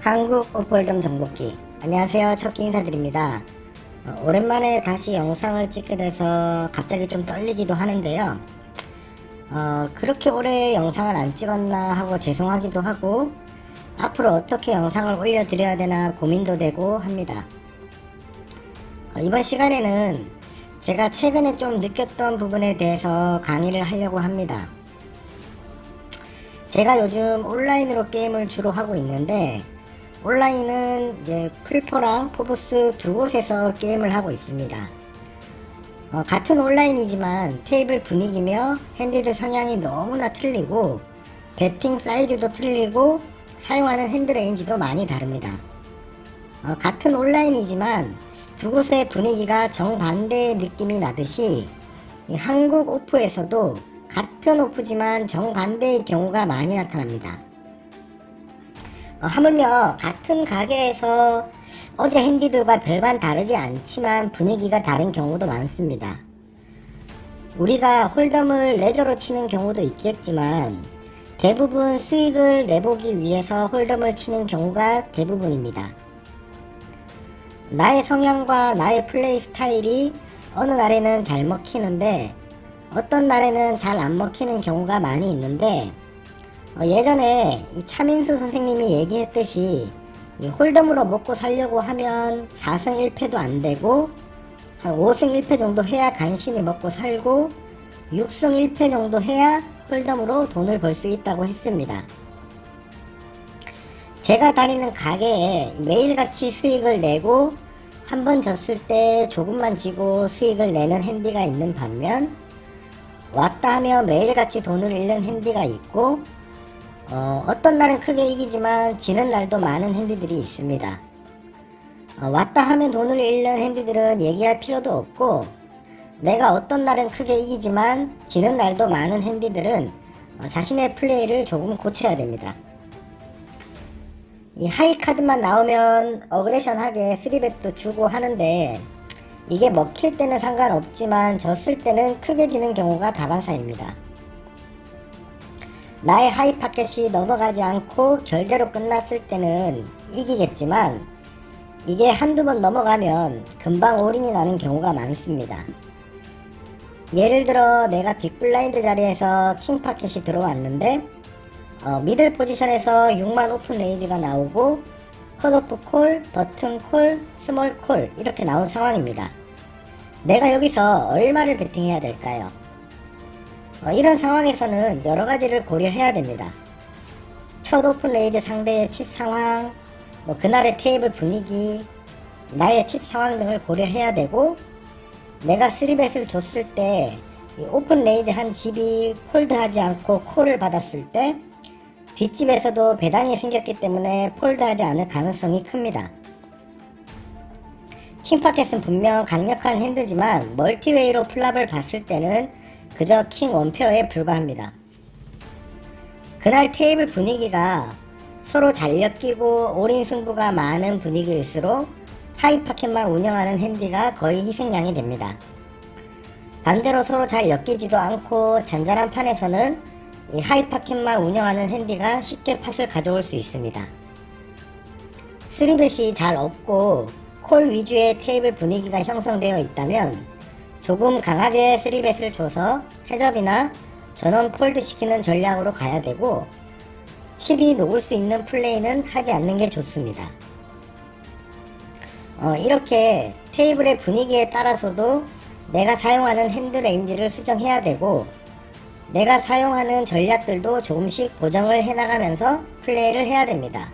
한국 오폴덤 정복기. 안녕하세요. 첫끼 인사드립니다. 어, 오랜만에 다시 영상을 찍게 돼서 갑자기 좀 떨리기도 하는데요. 어, 그렇게 오래 영상을 안 찍었나 하고 죄송하기도 하고 앞으로 어떻게 영상을 올려드려야 되나 고민도 되고 합니다. 어, 이번 시간에는 제가 최근에 좀 느꼈던 부분에 대해서 강의를 하려고 합니다. 제가 요즘 온라인으로 게임을 주로 하고 있는데 온라인은 이제 풀포랑 포브스 두 곳에서 게임을 하고 있습니다. 어, 같은 온라인이지만 테이블 분위기며 핸디들 성향이 너무나 틀리고 배팅 사이즈도 틀리고 사용하는 핸드 레인지도 많이 다릅니다. 어, 같은 온라인이지만 두 곳의 분위기가 정반대의 느낌이 나듯이 이 한국 오프에서도 같은 오프지만 정반대의 경우가 많이 나타납니다. 어, 하물며 같은 가게에서 어제 핸디들과 별반 다르지 않지만 분위기가 다른 경우도 많습니다. 우리가 홀덤을 레저로 치는 경우도 있겠지만 대부분 수익을 내보기 위해서 홀덤을 치는 경우가 대부분입니다. 나의 성향과 나의 플레이 스타일이 어느 날에는 잘 먹히는데 어떤 날에는 잘 안 먹히는 경우가 많이 있는데 어, 예전에 이 차민수 선생님이 얘기했듯이 이 홀덤으로 먹고 살려고 하면 4승 1패도 안 되고 한 5승 1패 정도 해야 간신히 먹고 살고 6승 1패 정도 해야 홀덤으로 돈을 벌 수 있다고 했습니다. 제가 다니는 가게에 매일같이 수익을 내고 한 번 졌을 때 조금만 지고 수익을 내는 핸디가 있는 반면 왔다 하며 매일같이 돈을 잃는 핸디가 있고 어, 어떤 날은 크게 이기지만 지는 날도 많은 핸디들이 있습니다. 어, 왔다 하면 돈을 잃는 핸디들은 얘기할 필요도 없고 내가 어떤 날은 크게 이기지만 지는 날도 많은 핸디들은 어, 자신의 플레이를 조금 고쳐야 됩니다. 이 하이 카드만 나오면 어그레션하게 쓰리벳도 주고 하는데 이게 먹힐 때는 상관없지만 졌을 때는 크게 지는 경우가 다반사입니다. 나의 하이 파켓이 넘어가지 않고 결대로 끝났을 때는 이기겠지만 이게 한두 번 넘어가면 금방 올인이 나는 경우가 많습니다. 예를 들어 내가 빅블라인드 자리에서 킹 파켓이 들어왔는데 어, 미들 포지션에서 6만 오픈 레이즈가 나오고 컷오프 콜, 버튼 콜, 스몰 콜 이렇게 나온 상황입니다. 내가 여기서 얼마를 베팅해야 될까요? 어, 이런 상황에서는 여러 가지를 고려해야 됩니다. 첫 오픈 레이즈 상대의 칩 상황, 뭐 그날의 테이블 분위기, 나의 칩 상황 등을 고려해야 되고 내가 3벳을 줬을 때이 오픈 레이즈 한 집이 폴드하지 않고 콜을 받았을 때 뒷집에서도 배당이 생겼기 때문에 폴드하지 않을 가능성이 큽니다. 킹파켓은 분명 강력한 핸드지만 멀티웨이로 플랍을 봤을 때는 그저 킹 원페어에 불과합니다. 그날 테이블 분위기가 서로 잘 엮이고 올인 승부가 많은 분위기일수록 하이 파켓만 운영하는 핸디가 거의 희생양이 됩니다. 반대로 서로 잘 엮이지도 않고 잔잔한 판에서는 이 하이 파켓만 운영하는 핸디가 쉽게 팟을 가져올 수 있습니다. 3벳이 잘 없고 콜 위주의 테이블 분위기가 형성되어 있다면 조금 강하게 3벳을 줘서 해접이나 전원 폴드 시키는 전략으로 가야 되고 칩이 녹을 수 있는 플레이는 하지 않는 게 좋습니다. 어, 이렇게 테이블의 분위기에 따라서도 내가 사용하는 핸드레인지를 수정해야 되고 내가 사용하는 전략들도 조금씩 보정을 해나가면서 플레이를 해야 됩니다.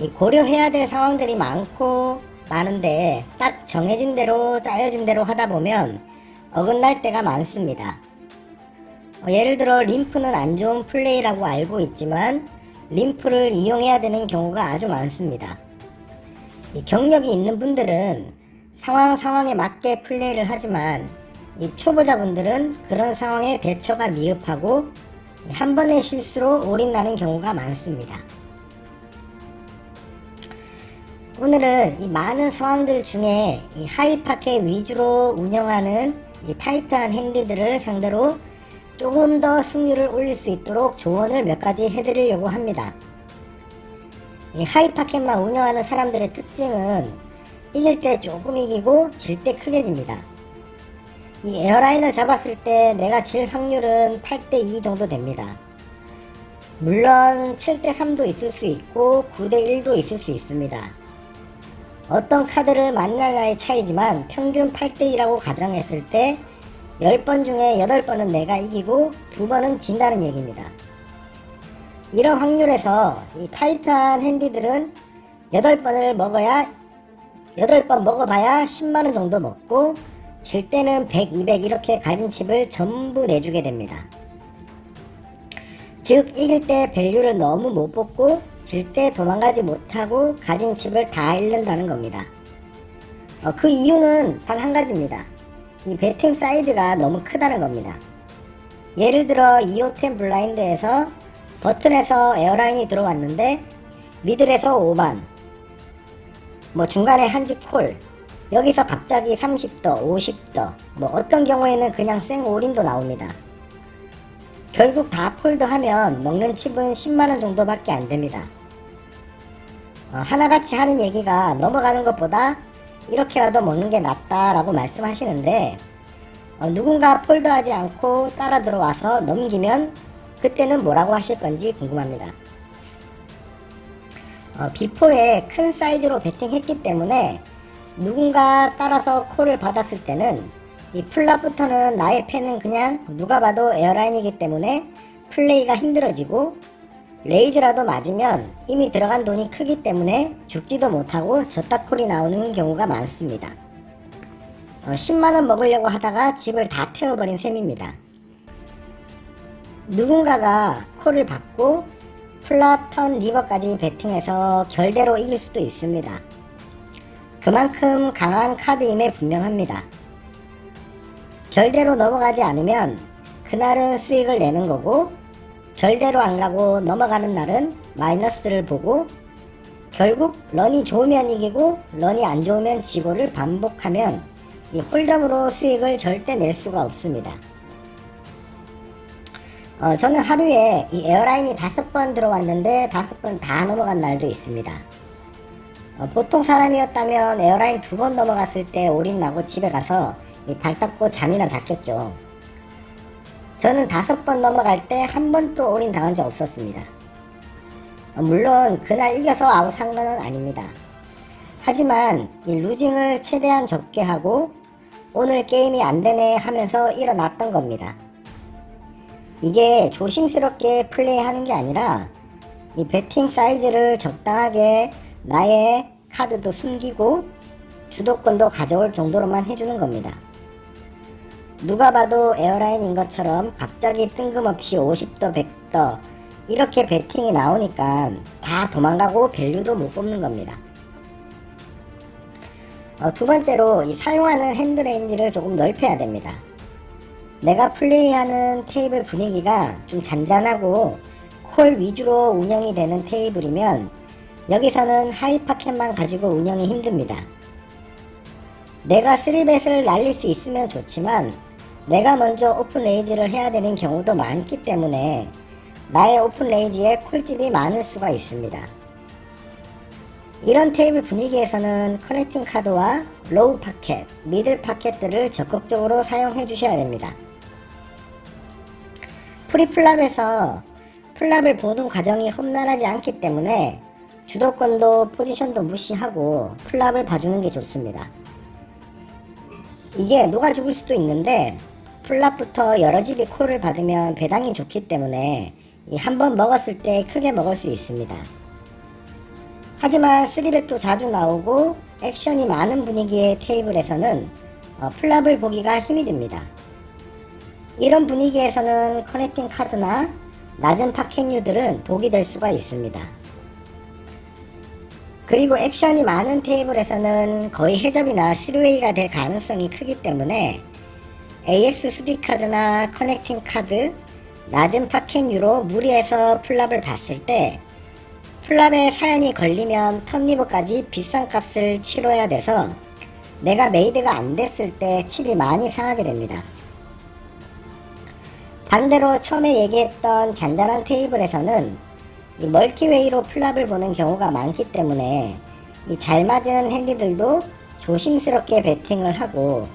이 고려해야 될 상황들이 많고 많은데 딱 정해진 대로 짜여진 대로 하다 보면 어긋날 때가 많습니다. 어, 예를 들어 림프는 안 좋은 플레이라고 알고 있지만 림프를 이용해야 되는 경우가 아주 많습니다. 이 경력이 있는 분들은 상황 상황에 맞게 플레이를 하지만 이 초보자분들은 그런 상황에 대처가 미흡하고 한 번의 실수로 올인 나는 경우가 많습니다. 오늘은 이 많은 상황들 중에 이 하이 파켓 위주로 운영하는 이 타이트한 핸디들을 상대로 조금 더 승률을 올릴 수 있도록 조언을 몇 가지 해드리려고 합니다. 이 하이파켓만 운영하는 사람들의 특징은 이길 때 조금 이기고 질 때 크게 집니다. 이 에어라인을 잡았을 때 내가 질 확률은 8대2 정도 됩니다. 물론 7대3도 있을 수 있고 9대1도 있을 수 있습니다. 어떤 카드를 만나냐의 차이지만 평균 8대2라고 가정했을 때 10번 중에 8번은 내가 이기고 2번은 진다는 얘기입니다. 이런 확률에서 이 타이트한 핸디들은 8번을 먹어야 8번 먹어봐야 10만원 정도 먹고 질 때는 100, 200 이렇게 가진 칩을 전부 내주게 됩니다. 즉 이길 때 밸류를 너무 못 뽑고 질때 도망가지 못하고 가진 칩을 다 잃는다는 겁니다. 어, 그 이유는 단 한 가지입니다. 이 배팅 사이즈가 너무 크다는 겁니다. 예를 들어 2호템 블라인드에서 버튼에서 에어라인이 들어왔는데 미들에서 5반 뭐 중간에 한지 콜 여기서 갑자기 30더 50더 뭐 어떤 경우에는 그냥 생 올인도 나옵니다. 결국 다 폴드하면 먹는 칩은 10만원 정도밖에 안 됩니다. 어, 하나같이 하는 얘기가 넘어가는 것보다 이렇게라도 먹는 게 낫다라고 말씀하시는데 어, 누군가 폴드하지 않고 따라 들어와서 넘기면 그때는 뭐라고 하실 건지 궁금합니다. 어, 비포에 큰 사이즈로 베팅했기 때문에 누군가 따라서 콜을 받았을 때는 이 플랍부터는 나의 팬은 그냥 누가 봐도 에어라인이기 때문에 플레이가 힘들어지고 레이즈라도 맞으면 이미 들어간 돈이 크기 때문에 죽지도 못하고 졌다 콜이 나오는 경우가 많습니다. 어, 10만원 먹으려고 하다가 집을 다 태워버린 셈입니다. 누군가가 콜을 받고 플랍 턴 리버까지 베팅해서 결대로 이길 수도 있습니다. 그만큼 강한 카드임에 분명합니다. 결대로 넘어가지 않으면 그날은 수익을 내는 거고 결대로 안 가고 넘어가는 날은 마이너스를 보고 결국 런이 좋으면 이기고 런이 안 좋으면 지고를 반복하면 이 홀덤으로 수익을 절대 낼 수가 없습니다. 어, 저는 하루에 이 에어라인이 다섯 번 들어왔는데 다섯 번 다 넘어간 날도 있습니다. 어, 보통 사람이었다면 에어라인 두 번 넘어갔을 때 올인 나고 집에 가서 이발 닦고 잠이나 잤겠죠. 저는 다섯 번 넘어갈 때 한 번도 올인 당한 적 없었습니다. 어, 물론 그날 이겨서 산 거는 아닙니다. 하지만 이 루징을 최대한 적게 하고 오늘 게임이 안 되네 하면서 일어났던 겁니다. 이게 조심스럽게 플레이하는 게 아니라 이 배팅 사이즈를 적당하게 나의 카드도 숨기고 주도권도 가져올 정도로만 해주는 겁니다. 누가 봐도 에어라인인 것처럼 갑자기 뜬금없이 50더 100더 이렇게 배팅이 나오니까 다 도망가고 밸류도 못 뽑는 겁니다. 어, 두 번째로 이 사용하는 핸드레인지를 조금 넓혀야 됩니다. 내가 플레이하는 테이블 분위기가 좀 잔잔하고 콜 위주로 운영이 되는 테이블이면 여기서는 하이파켓만 가지고 운영이 힘듭니다. 내가 3벳을 날릴 수 있으면 좋지만 내가 먼저 오픈 레이즈를 해야 되는 경우도 많기 때문에 나의 오픈 레이즈에 콜집이 많을 수가 있습니다. 이런 테이블 분위기에서는 커넥팅 카드와 로우 파켓, 미들 파켓들을 적극적으로 사용해 주셔야 됩니다. 프리플랍에서 플랍을 보는 과정이 험난하지 않기 때문에 주도권도 포지션도 무시하고 플랍을 봐주는 게 좋습니다. 이게 녹아 죽을 수도 있는데 플랍부터 여러 집이 콜을 받으면 배당이 좋기 때문에 한 번 먹었을 때 크게 먹을 수 있습니다. 하지만 3벳도 자주 나오고 액션이 많은 분위기의 테이블에서는 어, 플랍을 보기가 힘이 듭니다. 이런 분위기에서는 커넥팅 카드나 낮은 파켓류들은 독이 될 수가 있습니다. 그리고 액션이 많은 테이블에서는 거의 해접이나 스루웨이가 될 가능성이 크기 때문에 AX 수리 카드나 커넥팅 카드, 낮은 파켓류로 무리해서 플랍을 봤을 때 플랍에 사연이 걸리면 턴리버까지 비싼 값을 치러야 돼서 내가 메이드가 안 됐을 때 칩이 많이 상하게 됩니다. 반대로 처음에 얘기했던 잔잔한 테이블에서는 이 멀티웨이로 플랍을 보는 경우가 많기 때문에 이잘 맞은 핸디들도 조심스럽게 배팅을 하고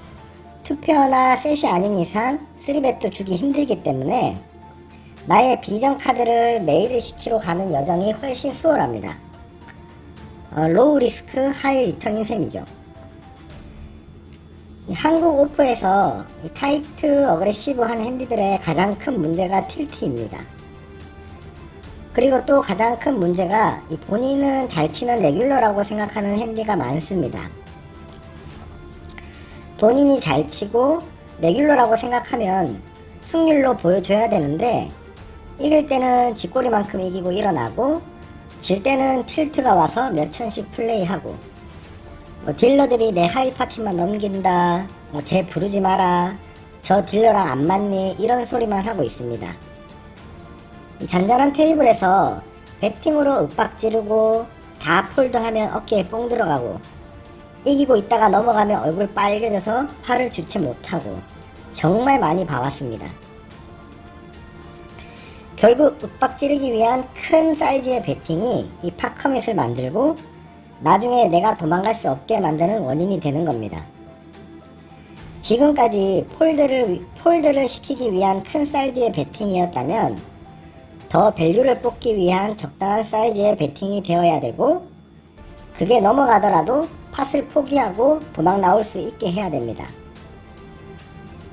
투표나 셋이 아닌 이상 3배트 주기 힘들기 때문에 나의 비전 카드를 메이드 시키로 가는 여정이 훨씬 수월합니다. 어, 로우 리스크 하이 리턴인 셈이죠. 이 한국 오프에서 이 타이트 어그레시브한 핸디들의 가장 큰 문제가 틸트입니다. 그리고 또 가장 큰 문제가 이 본인은 잘 치는 레귤러라고 생각하는 핸디가 많습니다. 본인이 잘 치고 레귤러라고 생각하면 승률로 보여줘야 되는데 이길 때는 쥐꼬리만큼 이기고 일어나고 질 때는 틸트가 와서 몇 천씩 플레이하고 뭐 딜러들이 내 하이 파티만 넘긴다 뭐 쟤 부르지 마라 저 딜러랑 안 맞니? 이런 소리만 하고 있습니다. 이 잔잔한 테이블에서 배팅으로 윽박 지르고 다 폴드하면 어깨에 뽕 들어가고 이기고 있다가 넘어가면 얼굴 빨개져서 화를 주체 못하고 정말 많이 봐왔습니다. 결국 윽박 지르기 위한 큰 사이즈의 배팅이 이 파커밋을 만들고 나중에 내가 도망갈 수 없게 만드는 원인이 되는 겁니다. 지금까지 폴드를, 폴드를 시키기 위한 큰 사이즈의 배팅이었다면 더 밸류를 뽑기 위한 적당한 사이즈의 배팅이 되어야 되고 그게 넘어가더라도 팟을 포기하고 도망 나올 수 있게 해야 됩니다.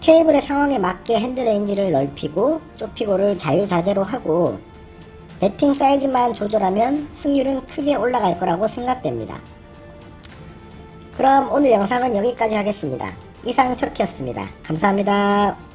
테이블의 상황에 맞게 핸드레인지를 넓히고 좁히고를 자유자재로 하고 배팅 사이즈만 조절하면 승률은 크게 올라갈 거라고 생각됩니다. 그럼 오늘 영상은 여기까지 하겠습니다. 이상 척키였습니다. 감사합니다.